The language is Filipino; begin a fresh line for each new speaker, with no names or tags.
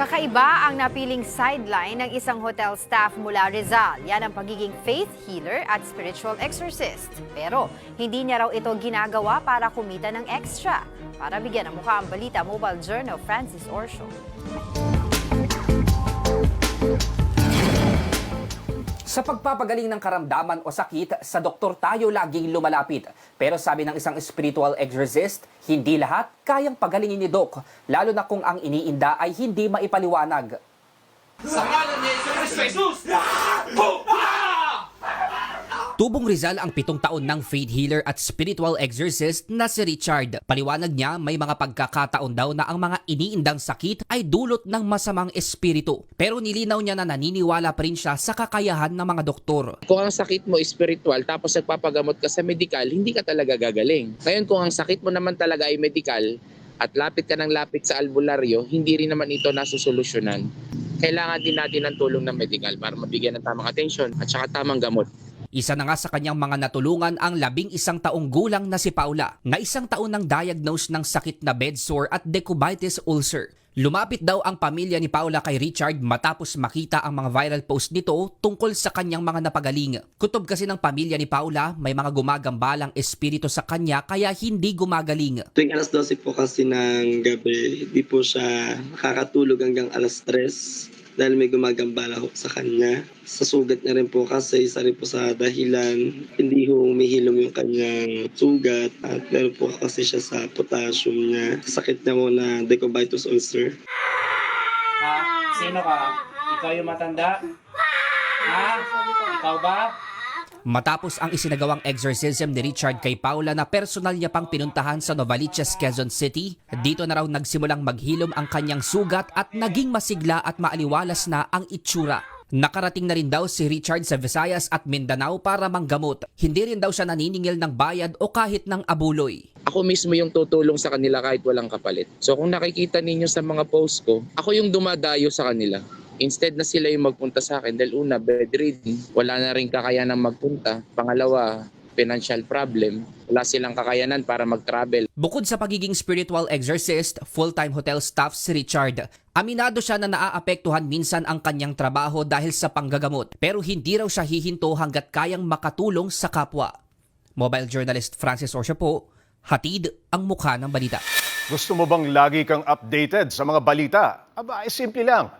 Kakaiba ang napiling sideline ng isang hotel staff mula Rizal. Yan ang pagiging faith healer at spiritual exorcist. Pero hindi niya raw ito ginagawa para kumita ng extra. Para bigyan ng mukha ang balita, Mobile Journal Francis Orsho.
Sa pagpapagaling ng karamdaman o sakit, sa doktor tayo laging lumalapit. Pero sabi ng isang spiritual exorcist, hindi lahat kayang pagalingin ni Doc, lalo na kung ang iniinda ay hindi maipaliwanag.
Sa ngalan ni Jesus Jesus!
Tubong Rizal ang pitong taon ng faith healer at spiritual exorcist na si Richard. Paliwanag niya may mga pagkakataon daw na ang mga iniindang sakit ay dulot ng masamang espiritu. Pero nilinaw niya na naniniwala pa rin siya sa kakayahan ng mga doktor.
Kung ang sakit mo spiritual tapos nagpapagamot ka sa medical, hindi ka talaga gagaling. Ngayon kung ang sakit mo naman talaga ay medical at lapit ka ng lapit sa albularyo, hindi rin naman ito nasusolusyonan. Kailangan din natin ng tulong ng medical para mabigyan ng tamang atensyon at saka tamang gamot.
Isa na nga sa kanyang mga natulungan ang labing isang taong gulang na si Paula, na isang taon nang diagnose ng sakit na bed sore at decubitus ulcer. Lumapit daw ang pamilya ni Paula kay Richard matapos makita ang mga viral post nito tungkol sa kanyang mga napagaling. Kutob kasi ng pamilya ni Paula, may mga gumagambalang espiritu sa kanya kaya hindi gumagaling.
Tuwing alas 12 po kasi ng gabi, di po siya nakakatulog hanggang alas 3 dahil may gumagambala ho sa kanya. Sa sugat niya rin po kasi isa rin po sa dahilan hindi ho humihilom yung kanyang sugat at meron po kasi siya sa potassium niya. Sakit niya ho na decubitus ulcer.
Ha? Sino ka? Ikaw yung matanda? Ha? Ikaw ba?
Matapos ang isinagawang exorcism ni Richard kay Paula na personal niya pang pinuntahan sa Novaliches, Quezon City, dito na raw nagsimulang maghilom ang kanyang sugat at naging masigla at maaliwalas na ang itsura. Nakarating na rin daw si Richard sa Visayas at Mindanao para manggamot. Hindi rin daw siya naniningil ng bayad o kahit ng abuloy.
Ako mismo yung tutulong sa kanila kahit walang kapalit. So kung nakikita ninyo sa mga post ko, ako yung dumadayo sa kanila. Instead na sila yung magpunta sa akin dahil una, bedridden, wala na rin kakayanan magpunta. Pangalawa, financial problem, wala silang kakayanan para mag-travel.
Bukod sa pagiging spiritual exorcist, full-time hotel staff si Richard. Aminado siya na naaapektuhan minsan ang kanyang trabaho dahil sa panggagamot pero hindi raw siya hihinto hanggat kayang makatulong sa kapwa. Mobile journalist Francis Orsha po, hatid ang mukha ng balita.
Gusto mo bang lagi kang updated sa mga balita? Aba, ay simple lang.